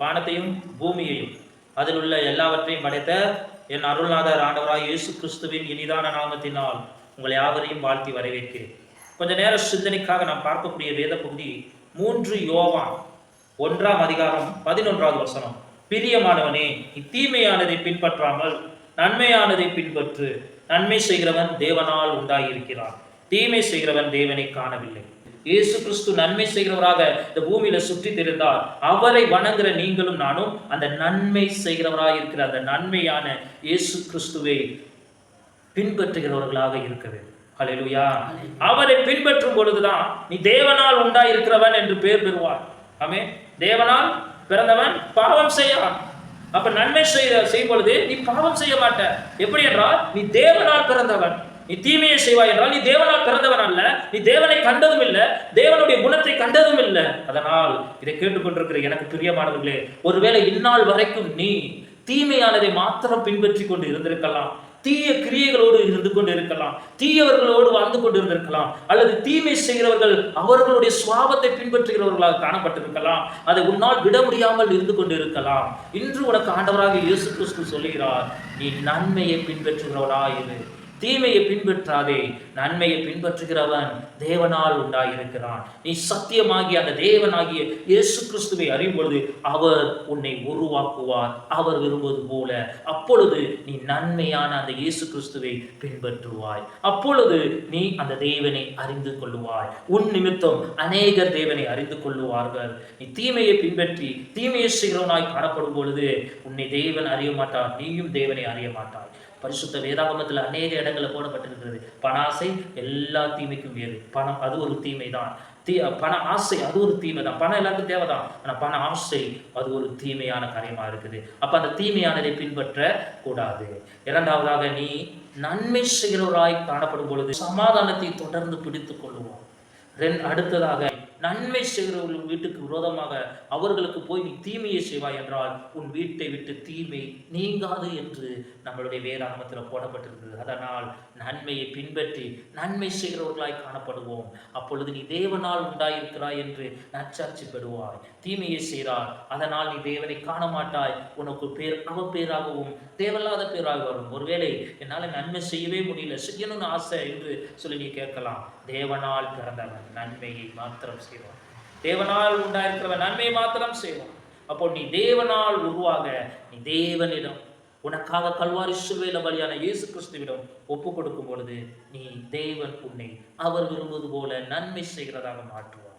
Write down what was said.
வானத்தையும் பூமியையும் அதில் உள்ள எல்லாவற்றையும் படைத்த என் அருள்நாதர் ஆண்டவராய் இயேசு கிறிஸ்துவின் இனிதான நாமத்தினால் உங்களை யாவரையும் வாழ்த்தி வரவேற்கிறேன். கொஞ்ச நேர சிந்தனைக்காக நாம் பார்க்கக்கூடிய வேத பகுதி மூன்று யோவான் ஒன்றாம் அதிகாரம் பதினொன்றாவது வசனம். பிரியமானவனே இத்தீமையானதை பின்பற்றாமல் நன்மையானதை பின்பற்று. நன்மை செய்கிறவன் தேவனால் உண்டாகியிருக்கிறான் தீமை செய்கிறவன் தேவனை காணவில்லை. இயேசு கிறிஸ்து நன்மை செய்கிறவராக இந்த பூமியில சுற்றி திரிந்தார். அவரை வணங்குற நீங்களும் நானும் அந்த நன்மை செய்கிறவராக இருக்கிற அந்த நன்மையான இயேசு கிறிஸ்துவை பின்பற்றுகிறவர்களாக இருக்க வேண்டும். ஹalleluya. அவரை பின்பற்றும் பொழுதுதான் நீ தேவனால் உண்டாயிருக்கிறவன் என்று பேர் பெறுவார். ஆமே தேவனால் பிறந்தவன் பாவம் செய்யான் அப்ப நன்மை செய்ய செய்யும் பொழுது நீ பாவம் செய்ய மாட்ட. எப்படி என்றால் நீ தேவனால் பிறந்தவன். நீ தீமையை செய்வாய் என்றால் நீ தேவனால் பிறந்தவன் அல்ல. நீ தேவனை கண்டதும் இல்லை தேவனுடைய குணத்தை கண்டதும் இல்லை. அதனால் இதை கேட்டுக்கொண்டிருக்கிற எனக்கு பிரியமானவர்களே ஒருவேளை இந்நாள் வரைக்கும் நீ தீமையானதை மாத்திரம் பின்பற்றி கொண்டு இருந்திருக்கலாம். தீய கிரியைகளோடு இருந்து கொண்டு இருக்கலாம் தீயவர்களோடு வாழ்ந்து கொண்டு இருந்திருக்கலாம் அல்லது தீமை செய்கிறவர்கள் அவர்களுடைய சுவாபத்தை பின்பற்றுகிறவர்களாக காணப்பட்டிருக்கலாம். அதை உன்னால் விட முடியாமல் இருந்து கொண்டு இருக்கலாம் இன்று உனக்கு ஆண்டவராக இயேசு கிறிஸ்து சொல்லுகிறார் நீ நன்மையை பின்பற்றுகிறவனாயிரு. தீமையை பின்பற்றாதே நன்மையை பின்பற்றுகிறவன் தேவனால் உண்டாயிருக்கிறான். நீ சத்தியமாகிய அந்த தேவனாகிய இயேசு கிறிஸ்துவை அறியும் பொழுது அவர் உன்னை உருவாக்குவார். அவர் விரும்புவது போல அப்பொழுது நீ நன்மையான அந்த இயேசு கிறிஸ்துவை பின்பற்றுவாய். அப்பொழுது நீ அந்த தேவனை அறிந்து கொள்ளுவாய். உன் நிமித்தம் அநேகர் தேவனை அறிந்து கொள்ளுவார்கள். நீ தீமையை பின்பற்றி தீமையை செய்கிறவனாய் காணப்படும் பொழுது உன்னை தேவன் அறிய மாட்டார் நீயும் தேவனை அறிய மாட்டாய் பரிசுத்த வேதாகமத்தில் அநேக இடங்களில் போடப்பட்டிருக்கிறது. பண ஆசை எல்லா தீமைக்கும் வேறு. பணம் அது ஒரு தீமை தான் தீ பண ஆசை அது ஒரு தீமை தான் பணம் எல்லாருக்கும் தேவைதான். ஆனால் பண ஆசை அது ஒரு தீமையான காரியமாக இருக்குது. அப்போ அந்த தீமையானதை பின்பற்ற கூடாது. இரண்டாவதாக நீ நன்மை செய்கிறவராய் காணப்படும் பொழுது சமாதானத்தை தொடர்ந்து பிடித்து கொள்ளுவோம். ரென் அடுத்ததாக நன்மை செய்கிறவர்கள் வீட்டுக்கு விரோதமாக அவர்களுக்கு போய் நீ தீமையை செய்வாய் என்றால் உன் வீட்டை விட்டு தீமை நீங்காது என்று நம்மளுடைய வேதாகமத்தில் போடப்பட்டிருக்கிறது. அதனால் நன்மையை பின்பற்றி நன்மை செய்கிறவர்களாய் காணப்படுவோம். அப்பொழுது நீ தேவனால் உண்டாயிருக்கிறாய் என்று நச்சாட்சி பெறுவாய் தீமையை செய்கிறார் அதனால் நீ தேவனை காண மாட்டாய் உனக்கு பேர் அவ பேராகவும் தேவையில்லாத பேராக வரும். ஒருவேளை என்னால் நன்மை செய்யவே முடியல செய்யணும்னு ஆசை என்று சொல்லி நீ கேட்கலாம். தேவனால் பிறந்தவன் நன்மையை மாத்திரம் செய்வான் தேவனால் உண்டாயிருக்கிறவன் நன்மையை மாத்திரம் செய்வான். அப்போ நீ தேவனால் உருவாக நீ தேவனிடம் உனக்காக கல்வாரி சிலுவையில பலியான இயேசு கிறிஸ்துவிடம் ஒப்பு கொடுக்கும் பொழுது நீ தேவன் உன்னை அவர் விரும்புவது போல நன்மை செய்கிறதாக மாற்றுவார்.